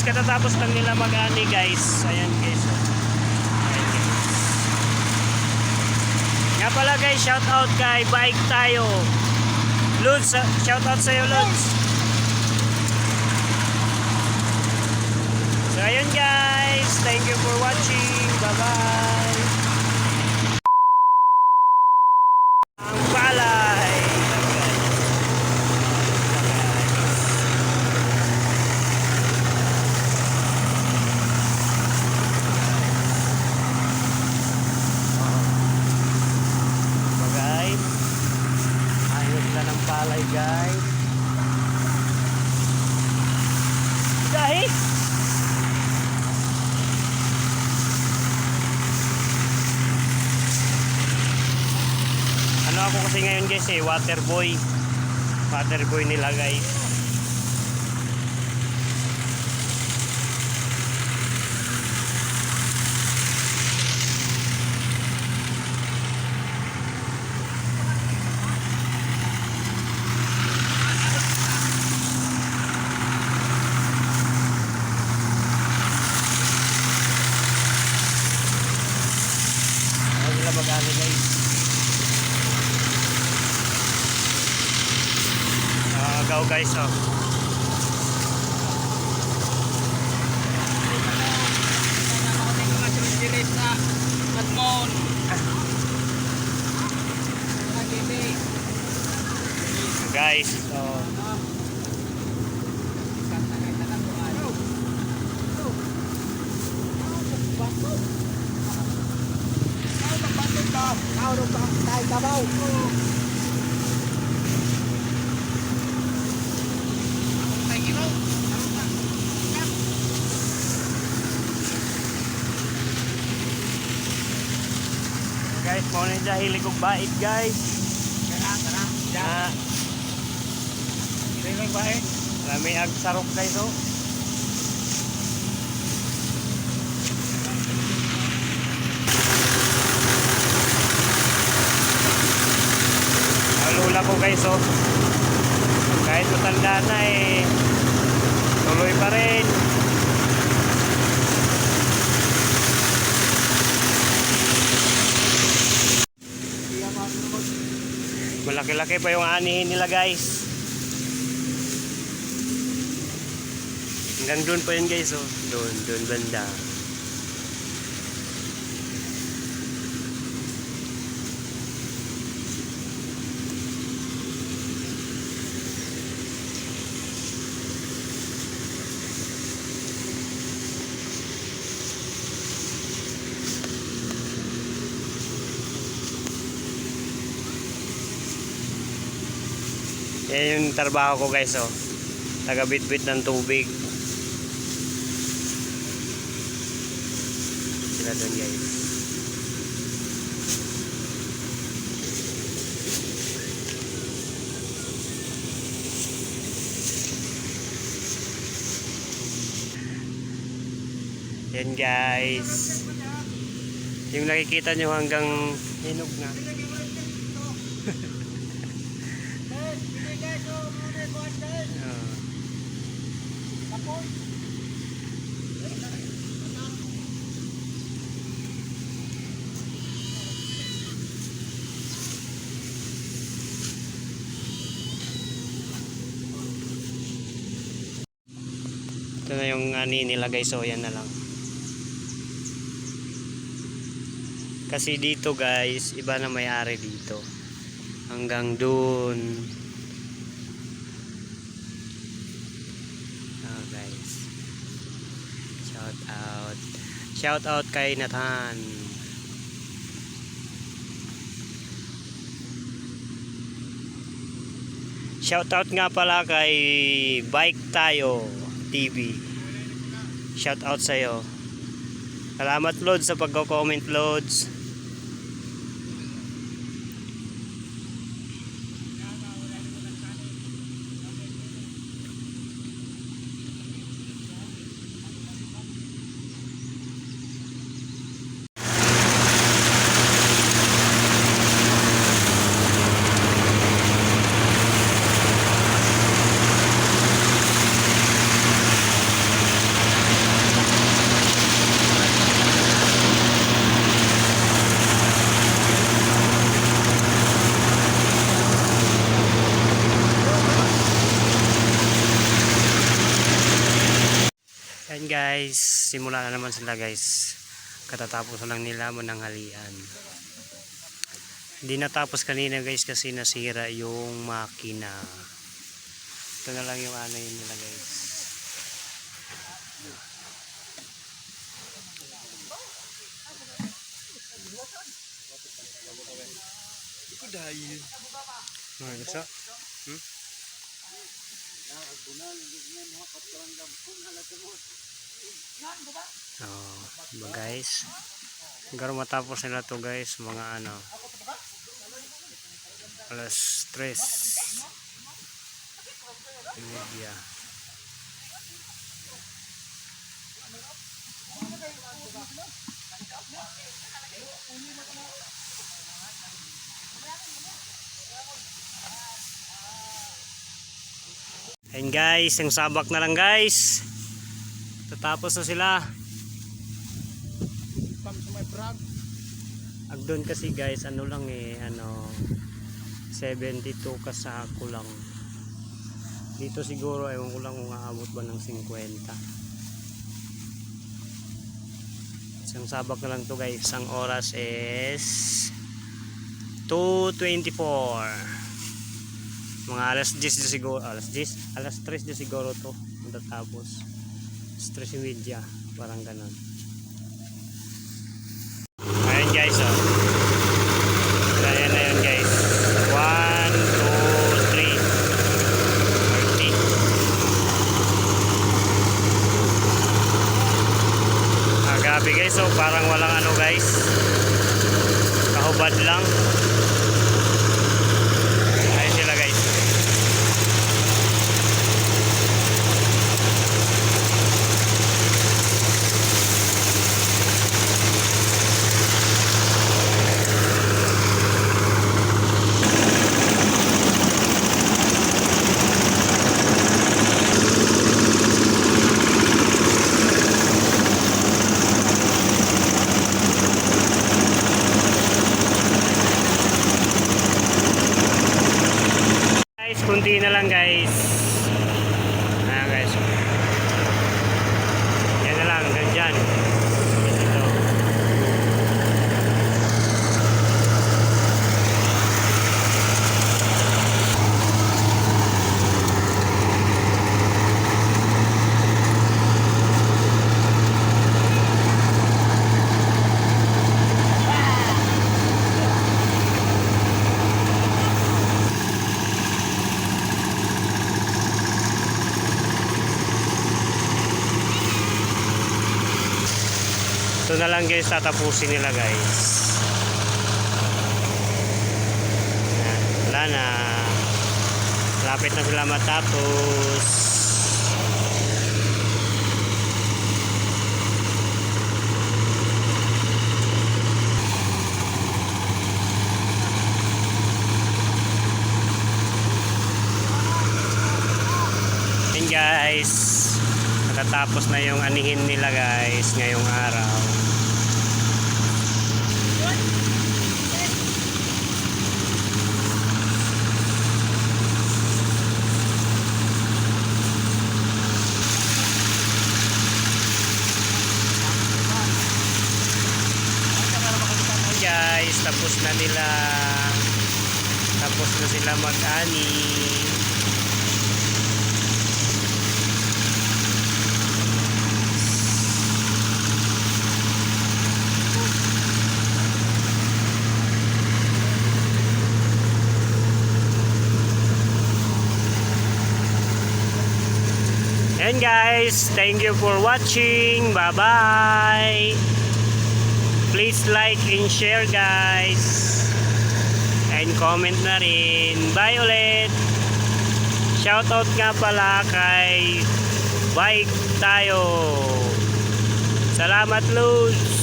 guys, katatapos lang nila mag-ani guys. Ayan guys. Ayan guys. Nga pala guys, shout out kay Bike Tayo. Lods, ah, shout out sa'yo Lods. So ayun guys, thank you for watching. Bye-bye. Ang palay. guys. Ayos na ng palay guys. Dahil Ano ako kasi ngayon guys eh, water boy. Water boy nila guys. Ano sila mag-ano guys? Nakagaw guys oh. Guys, so guys, mo na dyan hilig kong bait guys. Na, Kami ag sarok guys oh. Ang lula ko guys oh. Kahit matanda na eh. Tuloy pa rin. Malaki-laki pa yung anihin nila guys. Hanggang doon pa yun guys oh. Doon, doon banda. Yan yung trabaho ko guys oh. Taga-bitbit ng tubig. Sila doon guys. Yan guys. Yung nakikita nyo hanggang hinog na. Ito na yung ani nila guys, so yan na lang. Kasi dito guys, iba na may-ari dito. Hanggang dun. Ah guys. Shout out. Shout out kay Nathan. Shout out nga pala kay Bike Tayo TV. Shout out sa iyo. Salamat Lods sa pagko-comment Lods. Guys, simula na naman sila guys. Katatapos lang nila mananghalian. Hindi natapos kanina guys kasi nasira yung makina. Ito na lang yung ano yun nila guys. Mga gusto? Hmm? Oh, diba guys? Hanggang matapos nila to guys, mga ano, alas 3. Media. Ayun guys, yung sabak na lang guys. Tatapos na sila. Pam sa may brag. Ag doon kasi guys, ano lang eh, ano, 72 kasako lang. Dito siguro, ewan ko lang kung aabot ba ng 50. Isang sabak na lang to guys. Ang oras is 2.24. Mga alas 10 na siguro, alas 10, alas 3 na siguro to. Matatapos. Stress media, parang ganon. Ayan guys, oh. Ayan na yun guys. 1, 2, 3. 30. Ah, grabe guys, oh. Parang walang ano guys. Kahubad lang. Ayan sila guys. Guys, kunti na lang guys. Ayan guys. Yan na lang, hanggang Ito na lang guys, tatapusin nila guys. Ayan, Wala na. Lapit na sila matapos. Ayan guys. Natatapos na yung anihin nila guys ngayong araw. guys, tapos na nila tapos na sila mag-ani. And guys, thank you for watching. Bye-bye. Please like and share guys. And comment na rin. Bye ulit. Shoutout nga pala kay Bike Tayo. Salamat Luz.